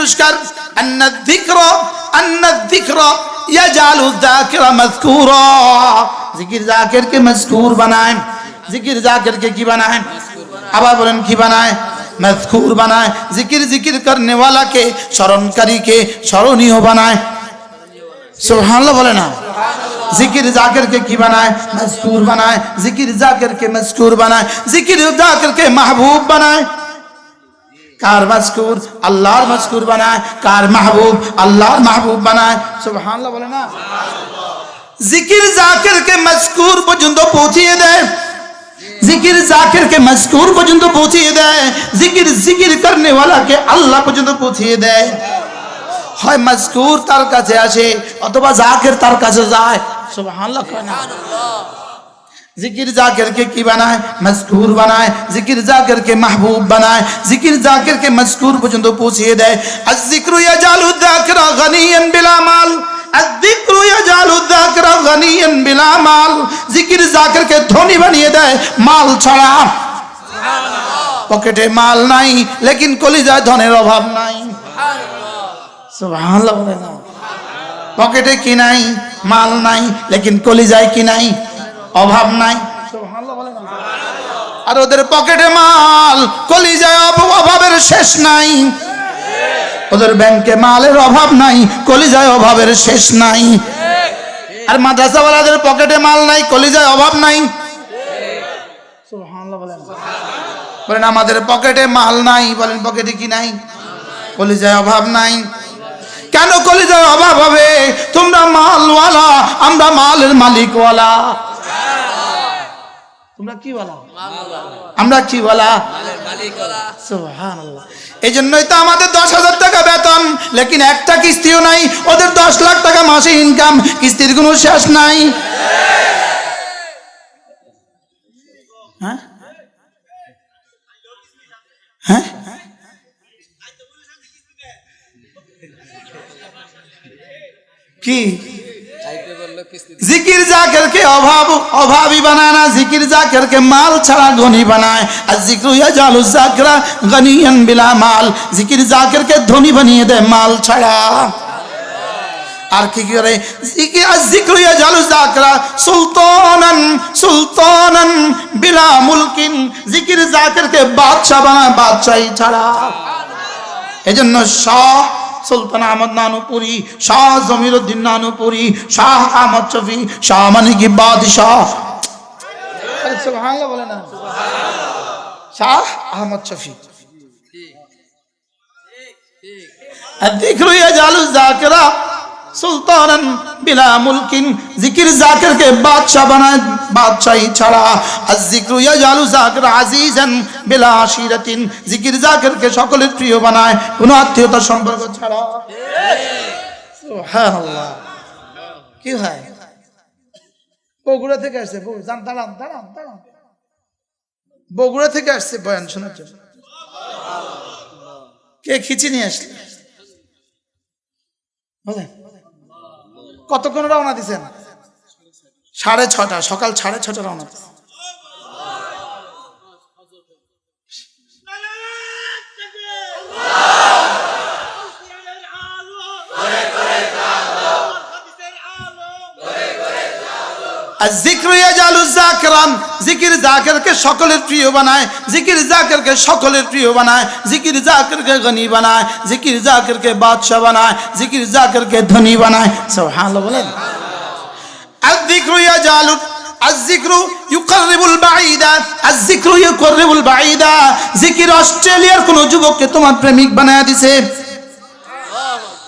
পুরস্কার। আন্নাদ যিকর আন্নাদ যিকর، ইয়াজালু ذکر মাযকুরা। کے مذکور بنائیں ذکر জিকির کے کی بنائیں ابا বলেন کی بنائیں مذکور بنائیں ذکر ذکر کرنے والا کے شرنکری کے شرونی ہو بنائے سبحان اللہ بولے نا ذکر ذاکر کے کی بنائیں مذکور بنائیں ذکر ذاکر کے مذکور بنائیں ذکر ذاکر کے محبوب بنائے کار مذکور، اللہ مذکور بنائے، کار محبوب، اللہ محبوب بنائے۔ سبحان اللہ بولے ذکر ذاکر کے مذکور بجندو پوچھئے دے۔ ذکر ذاکر کے مذکور کو جندو پوچھئے دے۔ ذکر ذکر کرنے والا کے اللہ کو جندو پوچھئے دے۔ ہوئے مذکور ترکہ سے آشے اور তার কাছে আসে অথবা জাকির তার কাছে যায় সুবহানাল্লাহ ذکر ذاکر کے کی بنائے؟ مذکور بنائے۔ ذکر ذاکر کے محبوب بنائے۔ ذکر ذاکر کے مذکور بجند پوچھئے دے۔ الذکر یجعل الذاکر غنیا بلا مال۔ الذکر یجعل الذاکر غنیا بلا مال۔ ذکر ذاکر کے دھونی بنیے دے۔ مال چھڑا۔ پکٹے مال نائیں لیکن کلی جائے دھونے رو بھاب ধনের سبحان اللہ۔ پکٹے کی কি مال মাল لیکن کلی جائے کی নাই অভাব নাই। আর ওদের পকেটে মাল, কলিজায় অভ- অভাবের শেষ নাই। ওদের ব্যাংকে মালের অভাব নাই, কলিজায় অভাবের শেষ নাই। আর মাদ্রাসাওয়ালাদের পকেটে মাল নাই, কলিজায় অভাব নাই। বলেন, আমাদের পকেটে মাল নাই, বলেন, পকেটে কি নাই? কলিজায় অভাব নাই। কেন কলিজায় অভাব হবে? তোমরা মালওয়ালা, আমরা মালের মালিকওয়ালা। আমরা কি বলা? এই জন্যই তো আমাদের দশ হাজার টাকা বেতন, লেকিন একটা কিস্তিও নাই, ওদের দশ লাখ টাকা মাসে ইনকাম কিস্তির কোনো শেষ নাই। হ্যাঁ? হ্যাঁ? কি? জিকির জাকিরকে অভাব, অভাবী বানায় না। জিকির জাকিরকে মাল ছাড়া গনি বানায়। আর জিক্রু ইয়াজালু জাকরা গনিয়ান বিলা মাল। জিকির জাকিরকে ধনী বানিয়ে দেয় মাল ছাড়া। আর কি কি করে? জিকির জিক্রু জাকরা সুলতানান সুলতানান বিলা মুলকিন। জিকির জাকিরকে বাদশা বানায়, বাদশাহী ছাড়া। এজন্য শাহ সুলতান আহমদ নানুপুরি শাহ জমিরুদ্দিন নানুপুরি শাহ আহমদ শফি শাহ মানে কি বাদশাহ আরে সুবহানাল্লাহ বলে না শাহ আহমদ শফি الذكر يجعل الذاكرة সুলতানান বিলা মুলকিন, জিকির জাকিরকে বাদশাহ বানায়, বাদশাহী ছাড়া। আর জিক্রু ইয়াজালু জাকির আজিজান বিলা আশিরাতিন, জিকির জাকিরকে সকলের প্রিয় বানায়, কোনো আত্মীয়তার সম্পর্ক ছাড়া। সুবহানাল্লাহ। কি হয়? বগুড়া থেকে আসছে যান, দাঁড়ান দাঁড়ান দাঁড়ান। বগুড়া থেকে আসছে বয়ান শোনার জন্য। কে খিচি নিয়ে আসলে? বলেন। কতক্ষণ রওনা দিছেন সাড়ে ছটা সকাল সাড়ে ছটা রওনা দিছেন। আর জিক্র ইয়াজালু জাকরান জিকির জাকিরকে সকলের প্রিয় বানায় জিকির জাকিরকে সকলের প্রিয় বানায় জিকির জাকিরকে গনি বানায় জিকির জাকিরকে বাদশা বানায় জিকির জাকিরকে ধনী বানায় সুবহানাল্লাহ বলেন الذكر يجعل الذكر يقرب البعيد الذكر يقرب البعيد জিকির অস্ট্রেলিয়ার কোন যুবককে তোমার প্রেমিক বানায় দিছে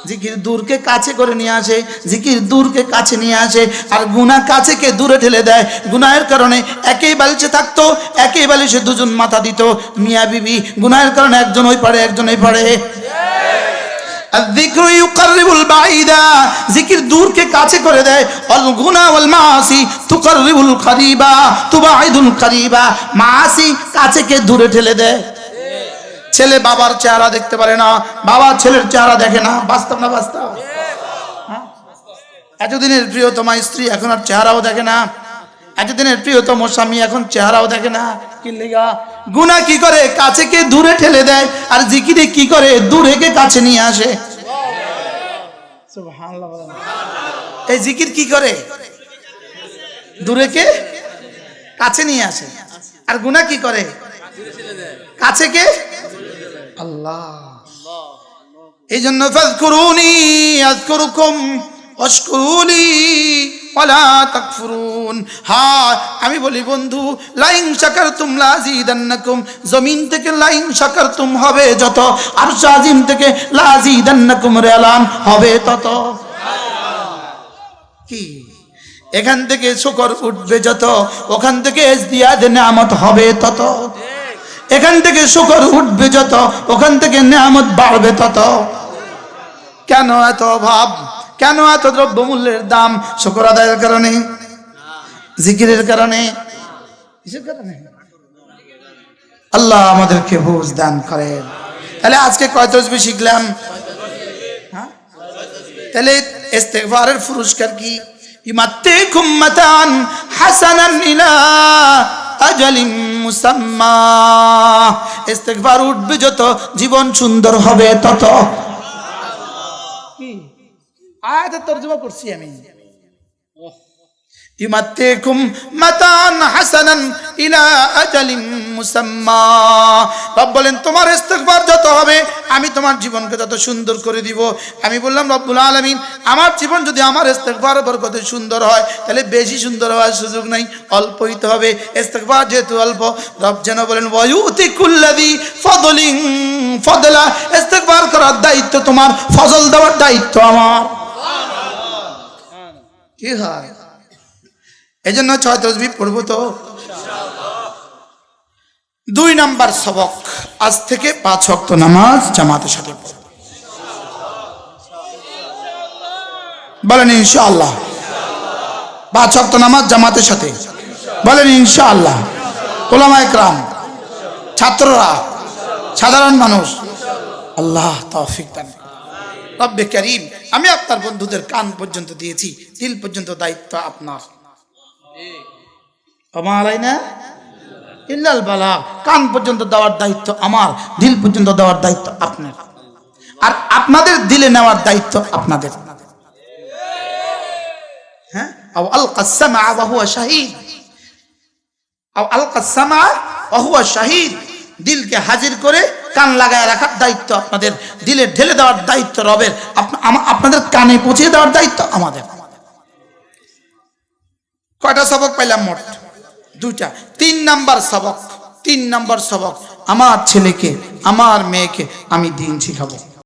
জিকির দূরকে কাছে করে নিয়ে আসে জিকির দূরকে কাছে নিয়ে আসে আর গুনাহ কাছেকে দূরে ঠেলে দেয় গুনাহের কারণে একেই বালিশে থাকতো একেই বালিশে দুজন মাথা দিত মিয়া বিবি গুনাহের কারণে একজন ওই পারে একজন ওই পারে الذكر يقرب البعيد জিকির দূরকে কাছে করে দেয় অল গুনাহ ওয়াল মাসি তুকাররিবুল করিবা তুবাইদুল করিবা মাসি কাছেকে দূরে ঠেলে দেয় ছেলে বাবার চেহারা দেখতে পারে না, বাবা ছেলের চেহারা দেখে না, বাস্তব না বাস্তব? হ্যাঁ? এতদিনের প্রিয়তমা স্ত্রী এখন আর চেহারাও দেখে না, এতদিনের প্রিয়তম স্বামী এখন চেহারাও দেখে না। লেগা? কি করে কাছে কে দূরে ঠেলে দেয় আর জিকিরে কি করে দূরে কে কাছে নিয়ে আসে? এই জিকির কি করে? দূরে কে কাছে নিয়ে আসে। আর গুনাহ কি করে? কাছে কে আমি বলি বন্ধু, লাইন শাকারতুম লাযিদান্নাকুম জমিন থেকে লাইন শাকারতুম হবে যত, আর আজিম থেকে লাযিদান্নাকুম রেলান হবে তত। কি? এখান থেকে শুকর উঠবে যত, ওখান থেকে ইজদিয়াদ নিয়ামত হবে তত। এখান থেকে শুকর উঠবে যত, ওখান থেকে নিয়ামত বাড়বে তত। কেন এত অভাব? কেন এত দ্রব্যমূল্যের দাম? শুকর আদায়ের কারণে? জিকিরের কারণে? আল্লাহ আমাদেরকে বুঝ দান করেন। তাহলে আজকে কয় তসবি শিখলাম? হ্যাঁ? তাহলে ইস্তেগফারের পুরস্কার কি? ইমাত্তিকুম মাতান হাসানান ইলা আজালিম মুসাম্মা। ইস্তেগফার উঠবে যত জীবন সুন্দর হবে তত। কি? আয়াতের তরজমা করছি আমি। ইমাত্তিকুম মাতান হাসানান ইলা আজালিম মুসাম্মা রব বলেন, তোমার ইস্তেগফার যত হবে, আমি তোমার জীবনকে তত সুন্দর করে দিব। আমি বললাম, রব্বুল আলামিন, আমার জীবন যদি আমার ইস্তেগফার বরকতে সুন্দর হয়, তাহলে বেশি সুন্দর হওয়ার সুযোগ নাই অল্প হইতে হবে। ইস্তেগফার যেহেতু অল্প, রব যেন বলেন, ওয়ায়ুতি কুল্লাদি ফদলিং ফদলা। ইস্তেগফার করার দায়িত্ব তোমার, ফজল দেওয়ার দায়িত্ব আমার। কি হয়? এই জন্য ছয় তসবি পড়ব তো। দুই নাম্বার সবক। আজ থেকে পাঁচ অক্ত নামাজ জামাতের সাথে। বলেন ইনশাআল্লাহ। পাঁচ অক্ত নামাজ জামাতের সাথে। বলেন ইনশাআল্লাহ। ওলামা একরাম, ছাত্ররা, সাধারণ মানুষ, আল্লাহ তৌফিক দান করিম, আমি আপনার বন্ধুদের কান পর্যন্ত দিয়েছি, দিল পর্যন্ত দায়িত্ব আপনার। কান পর্যন্ত দেওয়ার দায়িত্ব আমার, দিল পর্যন্ত দেওয়ার দায়িত্ব আপনার। আর আপনাদের দিলে নেওয়ার দায়িত্ব আপনাদের। হ্যাঁ? দিলকে হাজির করে কান লাগায় রাখার দায়িত্ব আপনাদের। দিলে ঢেলে দেওয়ার দায়িত্ব রবের। আপনাদের কানে পৌঁছে দেওয়ার দায়িত্ব আমাদের। কয়টা সবক পাইলাম মোট? দুইটা। তিন নাম্বার সবক, তিন নাম্বার সবক। আমার ছেলেকে, আমার মেয়েকে আমি দিন শিখাবো।